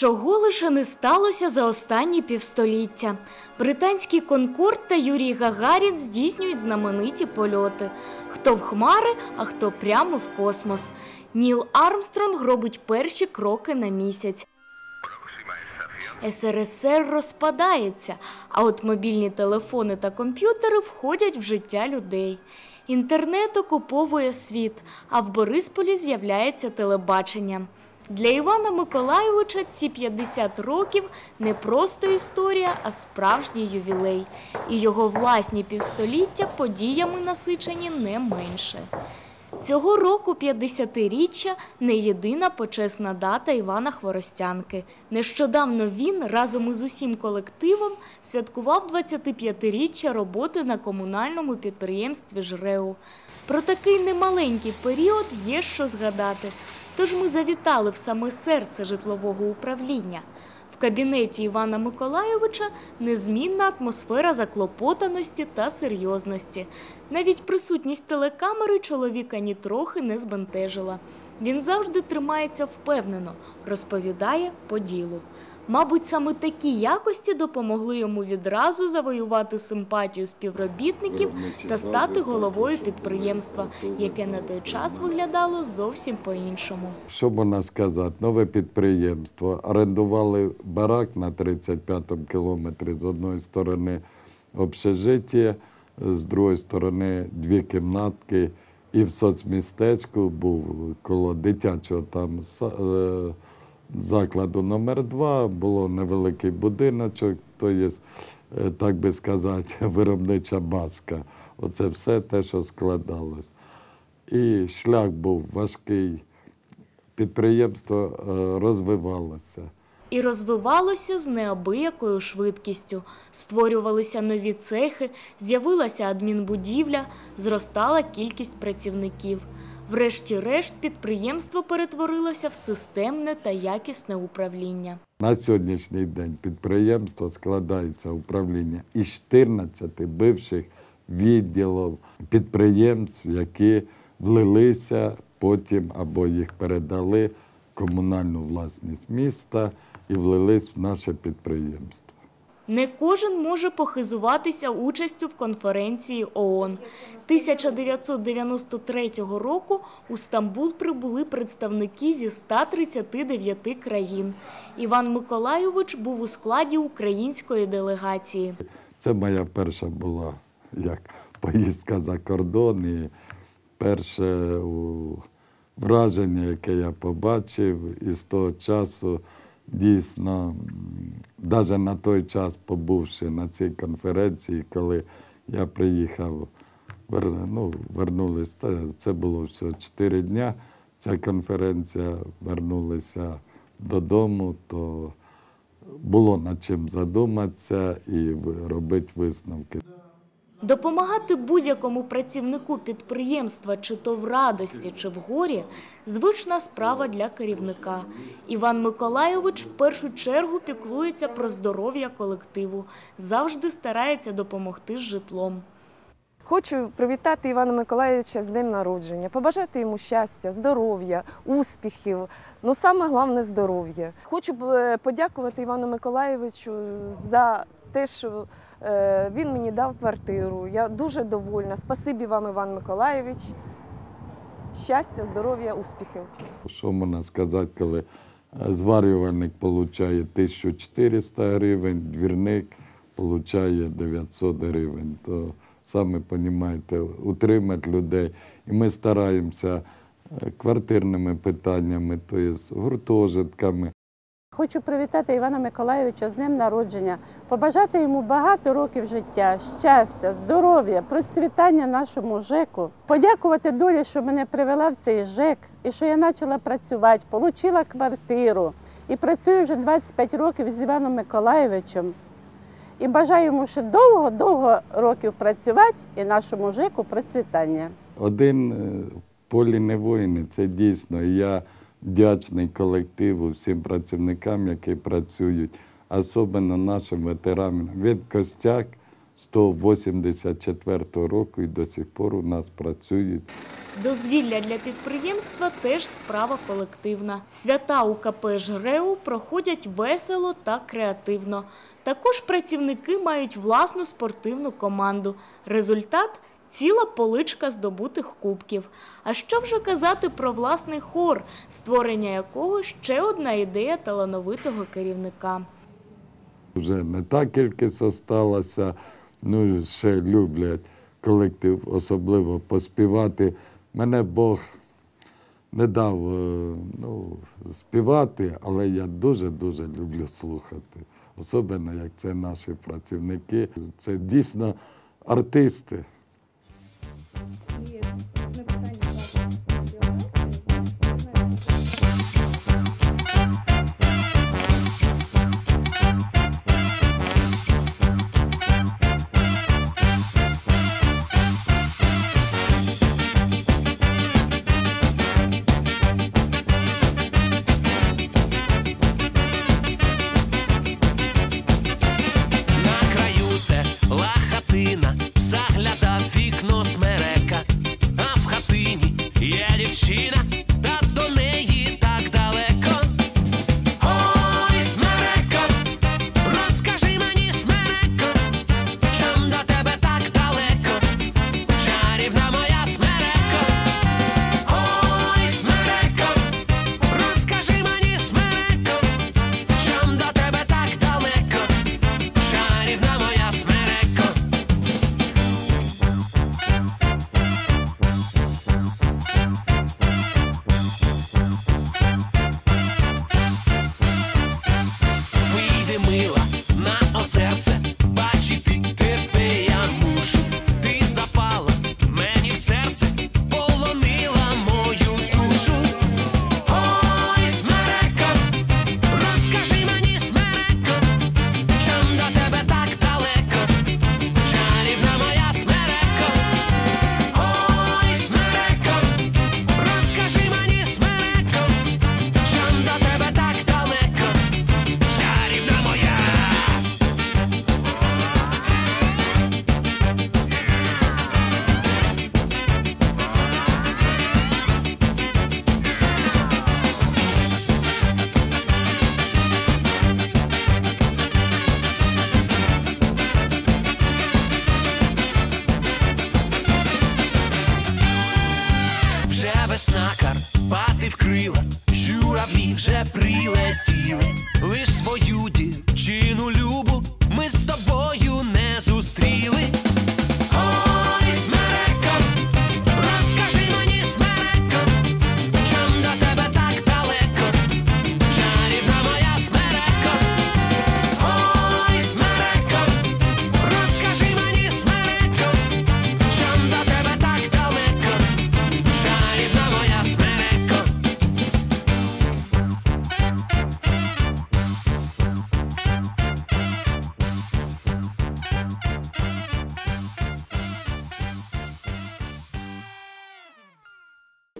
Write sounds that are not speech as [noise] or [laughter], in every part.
Чого лише не сталося за останні півстоліття. Британський Конкорд та Юрій Гагарін здійснюють знамениті польоти. Хто в хмари, а хто прямо в космос. Ніл Армстронг робить перші кроки на місяць. СРСР розпадається, а от мобільні телефони та комп'ютери входять в життя людей. Інтернет окуповує світ, а в Борисполі з'являється телебачення. Для Івана Миколайовича ці 50 років не просто історія, а справжній ювілей. І його власні півстоліття подіями насичені не менше. Цього року 50-річчя не єдина почесна дата Івана Хворостянки. Нещодавно він разом із усім колективом святкував 25-річчя роботи на комунальному підприємстві ЖРЕУ. Про такий немаленький період є що згадати. Тож ми завітали в саме серце житлового управління. Кабінеті Івана Миколайовича незмінна атмосфера заклопотаності та серйозності. Навіть присутність телекамери чоловіка нітрохи не збентежила. Він завжди тримається впевнено, розповідає по ділу. Мабуть, саме такі якості допомогли йому відразу завоювати симпатію співробітників та стати головою підприємства, яке на той час виглядало зовсім по-іншому. Що можна сказати? Нове підприємство. Орендували барак на 35-му кілометрі з одної сторони общежиття, з другої сторони дві кімнатки. І в соцмістечку був коло дитячого там е, закладу номер 2 було невеликий будиночок, то є, е, так би сказати, [laughs] виробнича базка. Оце все те, що складалось. І шлях був важкий, підприємство е, розвивалося. І розвивалося з неабиякою швидкістю. Створювалися нові цехи, з'явилася адмінбудівля, зростала кількість працівників. Врешті-решт підприємство перетворилося в системне та якісне управління. На сьогоднішній день підприємство складається управління із 14 бивших відділів підприємств, які влилися потім або їх передали в комунальну власність міста і влились в наше підприємство. Не кожен може похизуватися участю в конференції ООН. 1993 року у Стамбул прибули представники зі 139 країн. Іван Миколайович був у складі української делегації. Це моя перша була як поїздка за кордон. І перше враження, яке я побачив, і з того часу дійсно, навіть на той час, побувши на цій конференції, коли я приїхав, ну, вернулись, це було всього 4 дня. Ця конференція вернулися додому, то було над чим задуматися і робити висновки. Допомагати будь-якому працівнику підприємства, чи то в радості, чи в горі – звична справа для керівника. Іван Миколайович в першу чергу піклується про здоров'я колективу, завжди старається допомогти з житлом. Хочу привітати Івана Миколаївича з днем народження, побажати йому щастя, здоров'я, успіхів. Ну саме головне здоров'я. Хочу е, подякувати Івану Миколаївичу за те, що він мені дав квартиру. Я дуже довольна. Спасибі вам, Іван Миколаївич. Щастя, здоров'я, успіхів. Що можна сказати, коли е, зварювальник отримує 1400 гривень, двірник отримує 900 гривень, то самі розумієте, утримати людей. І ми стараємося е, квартирними питаннями, тобто гуртожитками. Хочу привітати Івана Миколайовича з днем народження, побажати йому багато років життя, щастя, здоров'я, процвітання нашому ЖЕКу, подякувати долі, що мене привела в цей ЖЕК і що я почала працювати, отримала квартиру і працюю вже 25 років з Іваном Миколайовичем. І бажаю йому ще довго-довго років працювати і нашому ЖЕКу процвітання. Один е, полі не воїни, це дійсно. Я вдячний колективу, всім працівникам, які працюють, особливо нашим ветеранам. Він костяк з того 84-го року і до сих пор у нас працюють. Дозвілля для підприємства теж справа колективна. Свята УКП «ЖРЕУ» проходять весело та креативно. Також працівники мають власну спортивну команду. Результат – ціла поличка здобутих кубків. А що вже казати про власний хор, створення якого ще одна ідея талановитого керівника. Вже не та кількість осталася, ну ще люблять колектив, особливо поспівати. Мене Бог не дав е, ну, співати, але я дуже-дуже люблю слухати. Особливо, як це наші працівники. Це дійсно артисти.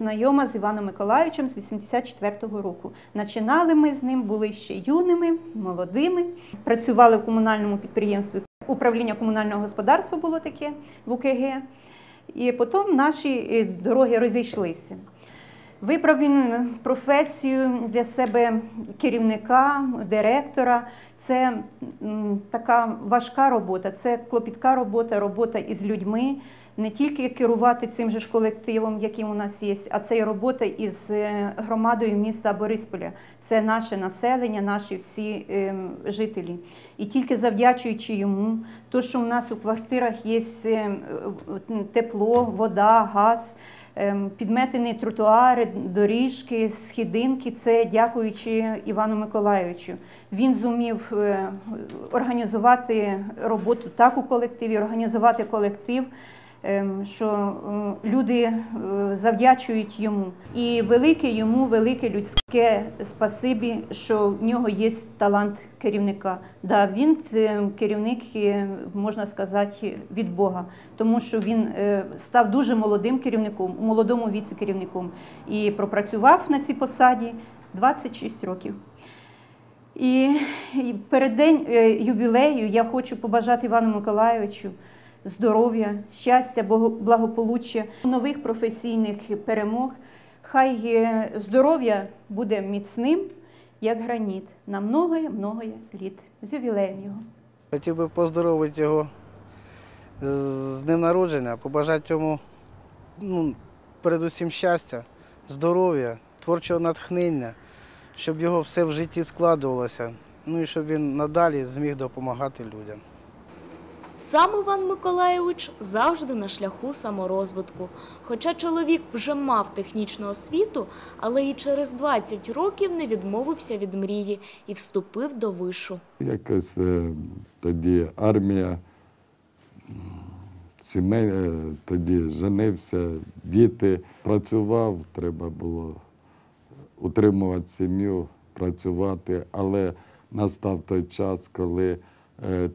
Знайома з Іваном Миколаївичем з 84-го року. Починали ми з ним, були ще юними, молодими. Працювали в комунальному підприємстві. Управління комунального господарства було таке в УКГ. І потім наші е, дороги розійшлися. Вибрав він професію для себе керівника, директора. Це така важка робота, це клопітка робота, робота із людьми. Не тільки керувати цим же ж колективом, яким у нас є, а це і робота із е, громадою міста Борисполя. Це наше населення, наші всі ем, жителі. І тільки завдячуючи йому, то, що у нас у квартирах є е, тепло, вода, газ, підметені тротуари, доріжки, східинки, це дякуючи Івану Миколайовичу. Він зумів е, організувати роботу так у колективі, організувати колектив. Ем, Що е, люди е, завдячують йому, і велике йому велике людське спасибі, що в нього є талант керівника. Да, він е, керівник, можна сказати, від Бога, тому що він став дуже молодим керівником, у молодому віці керівником і пропрацював на цій посаді 26 років. І переддень е, ювілею я хочу побажати Івану Миколайовичу здоров'я, щастя, благополуччя, нових професійних перемог. Хай е, здоров'я буде міцним, як граніт, на многоє-многоє літ. З ювілеєм його. Хотів би поздоровити його з днем народження, побажати йому ну, передусім щастя, здоров'я, творчого натхнення, щоб його все в житті складувалося, ну і щоб він надалі зміг допомагати людям. Сам Іван Миколайович завжди на шляху саморозвитку. Хоча чоловік вже мав технічну освіту, але і через 20 років не відмовився від мрії і вступив до вишу. Якось е, тоді армія, сімей, е, тоді женився, діти працював, треба було утримувати сім'ю, працювати, але настав той час, коли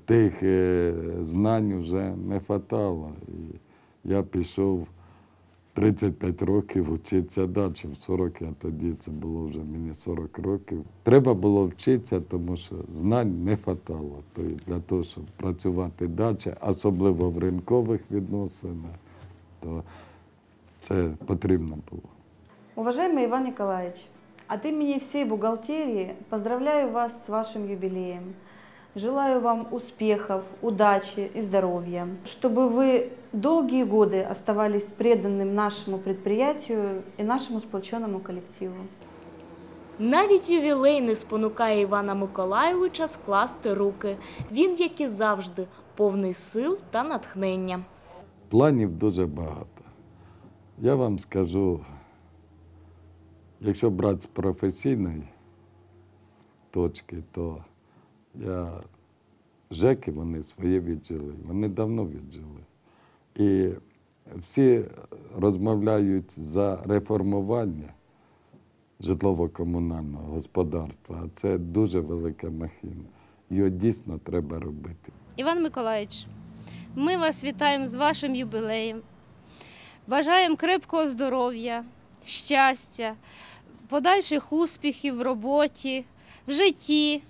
тих е, знань вже не. І я пішов 35 років вчитися далі. В 40 я тоді це було вже мені 40 років. Треба було вчитися, тому що знань не хватало. Тобто для того, щоб працювати далі, особливо в ринкових відносинах, то це потрібно було. Уважаемый Иван Николаевич, от имени всей бухгалтерии поздравляю вас с вашим юбилеем. Желаю вам успехов, удачи и здоровья, чтобы вы долгие годы оставались преданным нашему предприятию и нашему сплоченному коллективу. Навіть ювілей не спонукає Івана Миколайовича скласти руки. Він, як і завжди, повний сил та натхнення. Планів дуже багато. Я вам скажу, якщо брати з професійної точки, то я ЖЕКи вони своє віджили, вони давно віджили. І всі розмовляють за реформування житлово-комунального господарства, а це дуже велика махіна. Його дійсно треба робити. Іван Миколаївич, ми вас вітаємо з вашим юбілеєм. Бажаємо крепкого здоров'я, щастя, подальших успіхів в роботі, в житті.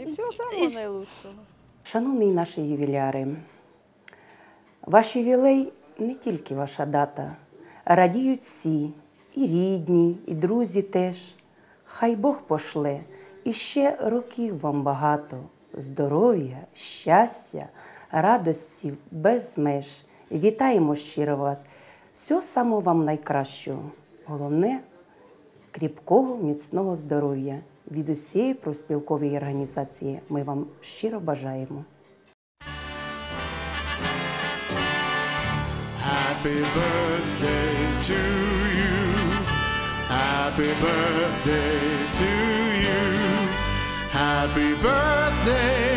І всього самого найлучшого. Шановні наші ювіляри, ваш ювілей не тільки ваша дата. Радіють всі, і рідні, і друзі теж. Хай Бог пошле і ще років вам багато, здоров'я, щастя, радості без меж. Вітаємо щиро вас. Всього самого вам найкращого. Головне кріпкого, міцного здоров'я. Від усієї профспілкової організації ми вам щиро бажаємо. Happy birthday to you. Happy birthday to you. Happy birthday,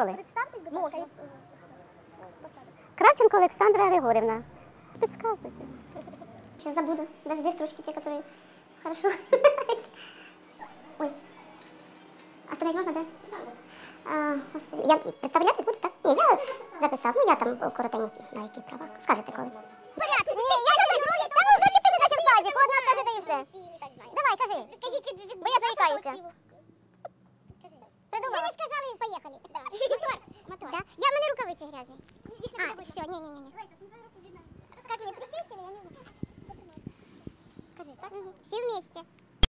коли? Представтесь, будь ласка. Кравченко Олександра Григорівна. Підказуйте. [laughs] Сейчас забуду. Даже здесь трошки те, которые... Хорошо. Ой. Остановить можно, да? А. Я представлятись буду, так? Ні, я записав. Ну, я там коротенько на яких правах. Скажете коли. Порядку. Ні, я не здоров'я. Та ну, ну чіпи наче в садіку. Одна скажете і все. Давай, кажи. Кажіть, бо я заїкаюся. Вже не сказали, поїхали. [laughs] Мотор. Мотор. Да? Я, в мене рукавиці грязні. А, все, ні-ні-ні. Как мне присесть или я не знаю? Скажи, так? Все вместе.